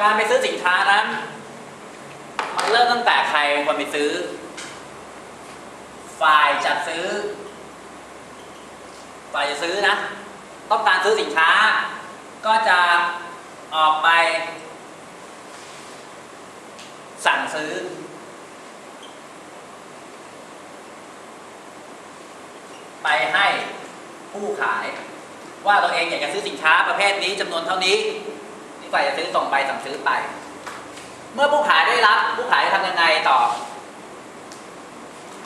การไปซื้อสินค้านั้น มันเริ่มตั้งแต่ใครเป็นคนไปซื้อ ฝ่ายจัดซื้อ ฝ่ายจะซื้อนะ ต้องการซื้อสินค้า ก็จะออกไป สั่งซื้อ ไปให้ผู้ขาย ว่าตัวเองอยากจะซื้อสินค้าประเภทนี้จำนวนเท่านี้ ฝ่ายจะซื้อส่งไปสั่งซื้อไป เมื่อผู้ขายได้รับ ผู้ขายจะทำยังไงต่อ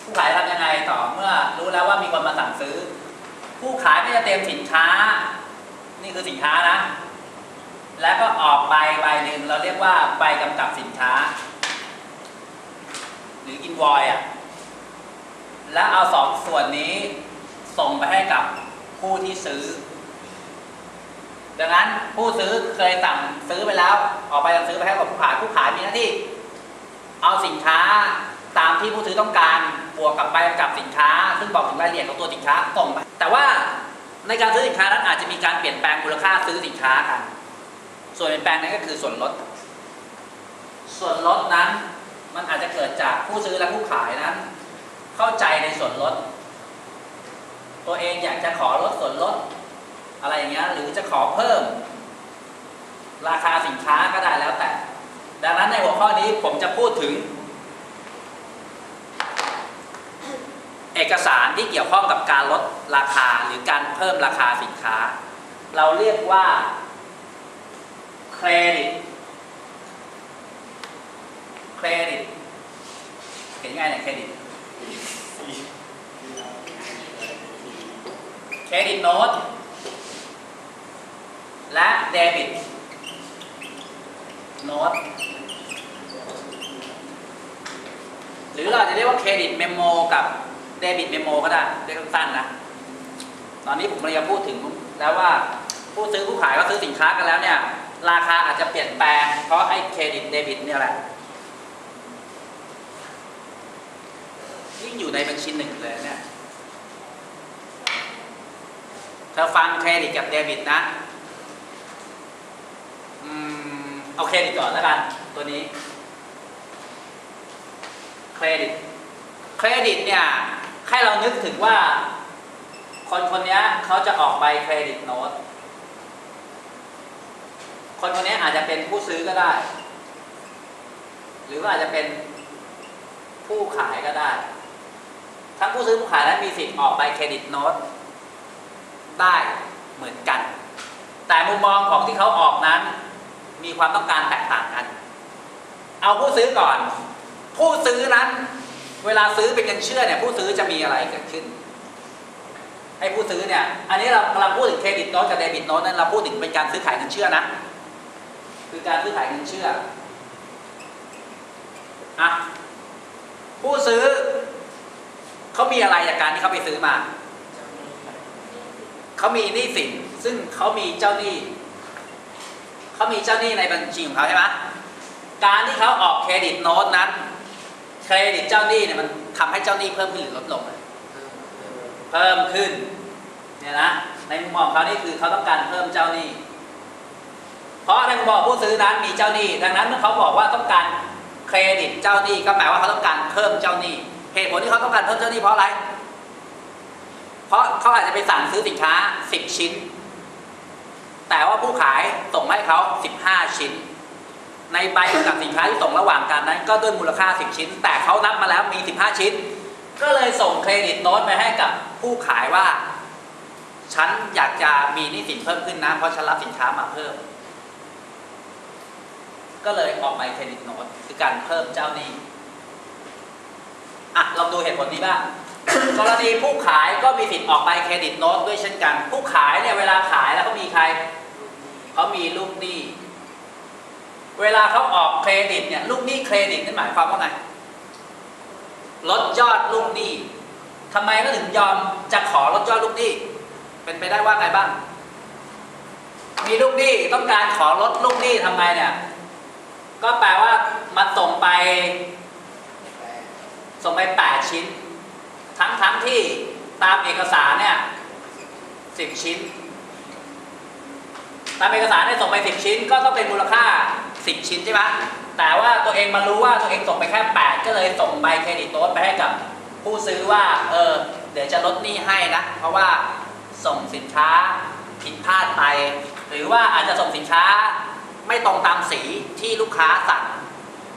ผู้ขายทำยังไงต่อเมื่อรู้แล้วว่ามีคนมาสั่งซื้อ ผู้ขายก็จะเตรียมสินค้า นี่คือสินค้านะ แล้วก็ออกใบใบหนึ่งเราเรียกว่าใบกำกับสินค้า หรืออินวอยอะแล้วเอาสองส่วนนี้ส่งไปให้กับผู้ที่ซื้อ ดังนั้นผู้ซื้อเคยสั่งซื้อไปแล้ว ออกไปสั่งซื้อไปให้กับผู้ขายผู้ขายมีหน้าที่ เอาสินค้าตามที่ผู้ซื้อต้องการบวกกับใบกำกับสินค้า ซึ่งบอกถึงรายละเอียดของตัวสินค้าส่งไปแต่ว่าในการซื้อสินค้านั้นอาจจะมีการเปลี่ยนแปลงมูลค่าซื้อสินค้ากัน ส่วนเปลี่ยนแปลงนั้นก็คือส่วนลด ส่วนลดนั้นมันอาจจะเกิดจากผู้ซื้อและผู้ขายนั้น เข้าใจในส่วนลด ตัวเองอยากจะขอลดส่วนลด อะไรอย่างเงี้ยหรือจะขอเพิ่ม ราคาสินค้าก็ได้แล้วแต่ ดังนั้นในหัวข้อนี้ผมจะพูดถึง เอกสารที่เกี่ยวข้องกับการลดราคาหรือการเพิ่มราคาสินค้า เราเรียกว่าเครดิตเครดิตเห็นง่ายเนี่ยเครดิตเครดิตโน้ต และเดบิตโน้ตหรือเราจะเรียกว่าเครดิตเมมโมกับเดบิตเมมโมก็ได้เรียกสั้นๆนะ ตอนนี้ผมกำลังจะพูดถึงแล้วว่าผู้ซื้อผู้ขายก็ซื้อสินค้ากันแล้วเนี่ย ราคาอาจจะเปลี่ยนแปลง เพราะไอ้เครดิตเดบิตเนี่ยแหละยิ่งอยู่ในบัญชีหนึ่งเลยเนี่ยเธอฟังเครดิตกับเดบิตนะ อืม เอาเครดิตก่อนแล้วกันตัวนี้ เครดิต เครดิตเนี่ยให้เรานึกถึงว่า คนคนนี้เขาจะออกใบเครดิตโน้ตคนคนนี้อาจจะเป็นผู้ซื้อก็ได้ หรือว่าอาจจะเป็นผู้ขายก็ได้ ทั้งผู้ซื้อผู้ขายนั้นมีสิทธิ์ออกใบเครดิตโน้ตได้เหมือนกัน แต่มุมมองของที่เขาออกนั้น ความต้องการแตกต่างกัน เอาผู้ซื้อก่อน ผู้ซื้อนั้น เวลาซื้อเป็นเงินเชื่อเนี่ย ผู้ซื้อจะมีอะไรเกิดขึ้นให้ผู้ซื้อเนี่ย อันนี้เรากำลังพูดถึงเครดิตโน้ตกับเดบิตโน้ตนั้นเราพูดถึงเป็นการซื้อขายเงินเชื่อนะ คือการซื้อขายเงินเชื่ออะผู้ซื้อเขามีอะไรจากการที่เขาไปซื้อมา เขามีหนี้สิน ซึ่งเขามีเจ้าหนี้ เขามีเจ้าหนี้ในบัญชีของเขาใช่ไหมการที่เขาออกเครดิตโน้ตนั้น เครดิตเจ้าหนี้เนี่ยมันทำให้เจ้าหนี้เพิ่มขึ้นหรือลดลงเพิ่มขึ้นเนี่ยนะในมุมมองเขานี่คือเขาต้องการเพิ่มเจ้าหนี้ เพราะในมุมมองผู้ซื้อนั้นมีเจ้าหนี้ ดังนั้นเมื่อเขาบอกว่าต้องการเครดิตเจ้าหนี้ก็แปลว่าเขาต้องการเพิ่มเจ้าหนี้เหตุผลที่เขาต้องการเพิ่มเจ้าหนี้เพราะอะไร เพราะเขาอาจจะไปสั่งซื้อสินค้า 10 ชิ้น แต่ว่าผู้ขายส่งให้เขา 15 ชิ้น ในใบกำกับสินค้าที่ส่งระหว่างกันนั้น ก็ด้วยมูลค่า 10 ชิ้น แต่เขานับมาแล้วมี 15 ชิ้น ก็เลยส่งเครดิตโน้ตไปให้กับผู้ขายว่า ฉันอยากจะมีหนี้สินเพิ่มขึ้นนะ เพราะฉันรับสินค้ามาเพิ่ม ก็เลยออกใบเครดิตโน้ตคือการเพิ่มเจ้าหนี้อะลองดูเหตุผลนี้บ้างกรณีผู้ขายก็มีสิทธิ์ออกใบเครดิตโน้ตด้วยเช่นกัน ผู้ขายเนี่ยเวลาขายแล้วเขามีใคร เขามีลูกหนี้ เวลาเขาออกเครดิตเนี่ยลูกหนี้เครดิตนั่นหมายความว่าไงลดยอดลูกหนี้ทำไมก็ถึงยอมจะขอลดยอดลูกหนี้ เป็นไปได้ว่าไงบ้าง มีลูกหนี้ต้องการขอลดลูกหนี้ทำไงเนี่ย ก็แปลว่ามันส่งไป ส่งไปแปดชิ้น ทั้งทั้งที่ตามเอกสารเนี่ยสิบชิ้น ตามเอกสารเนี่ยส่งไปสิบชิ้น ก็ต้องเป็นมูลค่า 10 ชิ้นใช่ไหมแต่ว่าตัวเองมารู้ว่าตัวเองส่งไปแค่ 8 ก็เลยส่งใบเครดิตโน้ตไปให้กับผู้ซื้อว่า เออ เดี๋ยวจะลดหนี้ให้นะ เพราะว่าส่งสินค้าผิดพลาดไป หรือว่าอาจจะส่งสินค้าไม่ตรงตามสีที่ลูกค้าสั่ง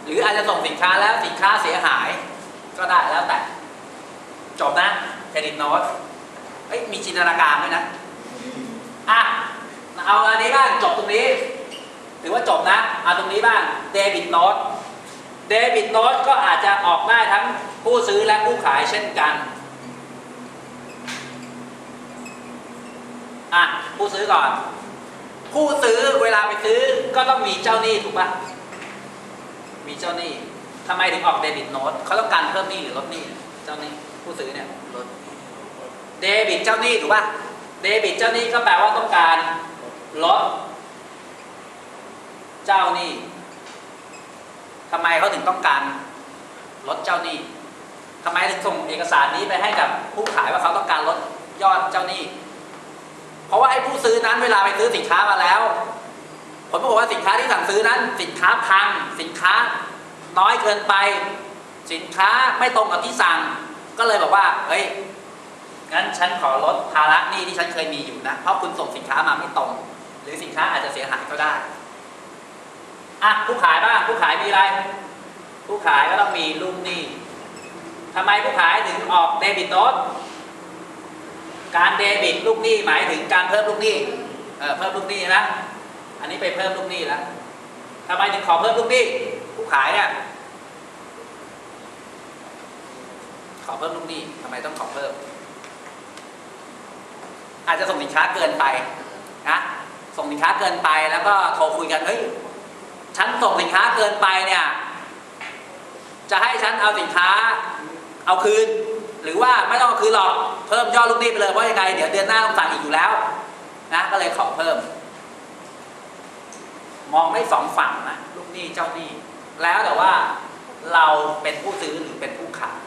หรืออาจจะส่งสินค้าแล้วสินค้าเสียหาย ก็ได้แล้วแต่ จบนะเครดิตโน้ตเอ้ยมีจินตนาการด้วยนะ อะ เอาอันนี้บ้างจบตรงนี้ ถือว่าจบนะเอาตรงนี้บ้างเดบิตโน้ตเดบิตโน้ตก็อาจจะออกได้ทั้งผู้ซื้อและผู้ขายเช่นกันอะผู้ซื้อก่อน ผู้ซื้อเวลาไปซื้อก็ต้องมีเจ้าหนี้ถูกปะมีเจ้าหนี้ทำไมถึงออกเดบิตโน้ตเขาต้องการเพิ่มหนี้หรือลดหนี้เจ้าหนี้ผู้ซื้อเนี่ยลดเดบิตเจ้าหนี้ถูกป่ะเดบิตเจ้าหนี้ก็แปลว่าต้องการ ลดเจ้านี้ทำไมเขาถึงต้องการลดเจ้านี้ทำไมถึงส่งเอกสารนี้ไปให้กับผู้ขายว่าเขาต้องการลดยอดเจ้าหนี้ เพราะว่าไอ้ผู้ซื้อนั้นเวลาไปซื้อสินค้ามาแล้วผมบอกว่าสินค้าที่สั่งซื้อนั้น สินค้าพัง สินค้าน้อยเกินไป สินค้าไม่ตรงกับที่สั่ง ก็เลยบอกว่า เฮ้ยงั้นฉันขอลดภาระหนี้ที่ฉันเคยมีอยู่นะ เพราะคุณส่งสินค้ามาไม่ตรง สียหายก็ได้อะผู้ขายบ้างผู้ขายมีอะไร ผู้ขายก็ต้องมีลูกหนี้ทำไมผู้ขายถึงออกเดบิตโน้ตการเดบิตลูกหนี้หมายถึงการเพิ่มลูกหนี้เออเพิ่มลูกหนี้นะอันนี้ไปเพิ่มลูกหนี้แล้วทำไมถึงขอเพิ่มลูกหนี้ผู้ขายเนี่ยขอเพิ่มลูกหนี้ทำไมต้องขอเพิ่ม อาจจะส่งสินค้าเกินไปนะ ส่งสินค้าเกินไปแล้วก็โทรคุยกันเฮ้ยฉันส่งสินค้าเกินไปเนี่ย จะให้ฉันเอาสินค้าเอาคืน หรือว่าไม่ต้องเอาคืนหรอกเพิ่มยอดลูกหนี้ไปเลยเพราะยังไงเดี๋ยวเดือนหน้าต้องสั่งอีกอยู่แล้วนะก็เลยขอเพิ่ม มองได้สองฝั่งนะลูกหนี้เจ้าหนี้ แล้วแต่ว่าเราเป็นผู้ซื้อหรือเป็นผู้ขาย